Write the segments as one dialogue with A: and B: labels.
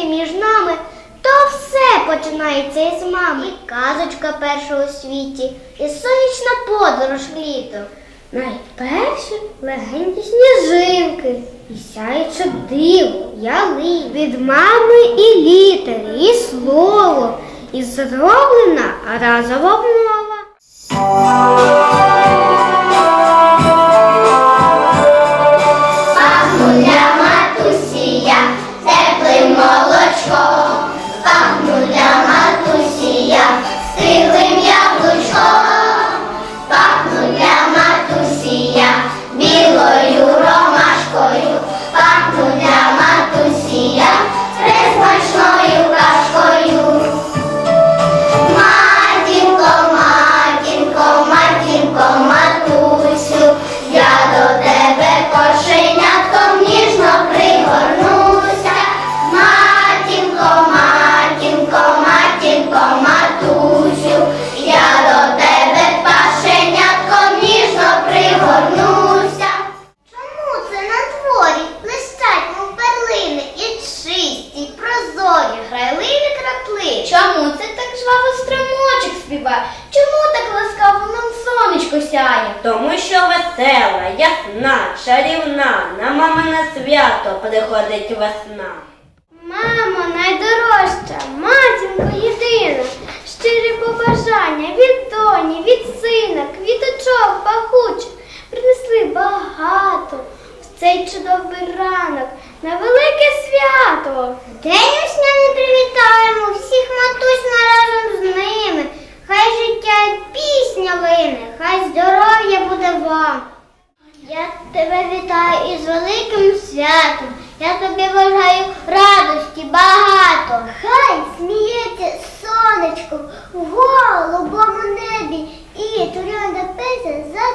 A: ти між нами, то все починається із мами. І казочка перша у світі, і сонячна подорож літом. Найперші легенькі сніжинки, і сяюче диво, яли від мами і літери, і слово, і зроблена разова мова. співає. Чому так ласкаво нам сонечко сяє?
B: Тому що весела, ясна, чарівна, на мамине свято приходить весна.
A: Мамо, найдорожча, матінко
C: святом. Я тобі бажаю радості багато. Хай сміється сонечко в голубому небі і турянда песня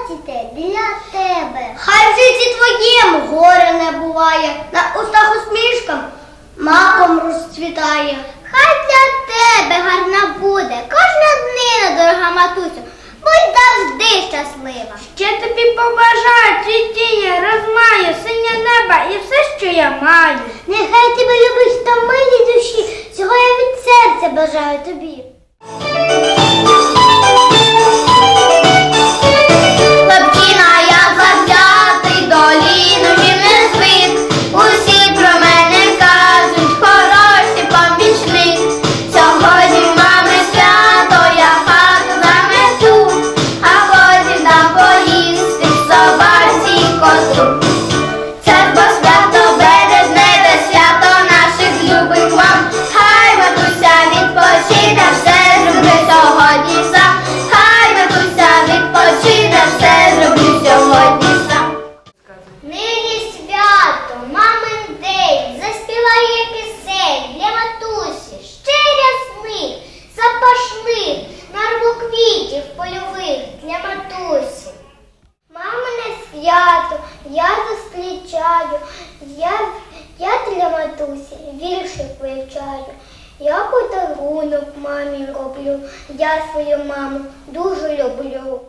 C: дітей для тебе. Хай в житті твоєму горе не буває, на устах усмішкам маком розцвітає. Хай для тебе гарна буде кожна днина
A: до читаю, я
C: я для матусі віршик вивчаю. Я подарунок мамі роблю, я свою маму дуже люблю.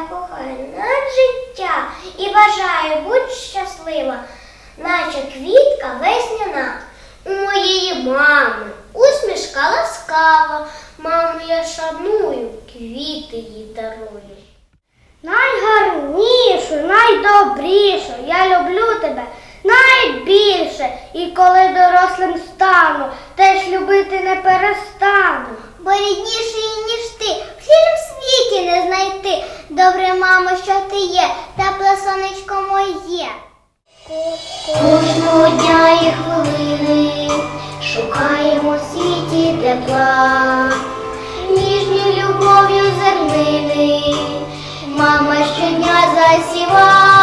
C: кохаю над життя і бажаю будь щаслива, наче квітка весняна у моєї мами усмішка ласкава, маму
A: я шаную, квіти їй дарую.
D: Найгарнішу, найдобрішу, я люблю тебе найбільше і коли дорослим стану, теж любити не перестану.
A: Бо рідніший, ніж ти, в цілім світі не знайти. Добре, мамо, що ти є, тепле сонечко моє. Кожного дня і хвилини шукаємо в світі тепла, ніжні любов'ю зернини, мама щодня засіва,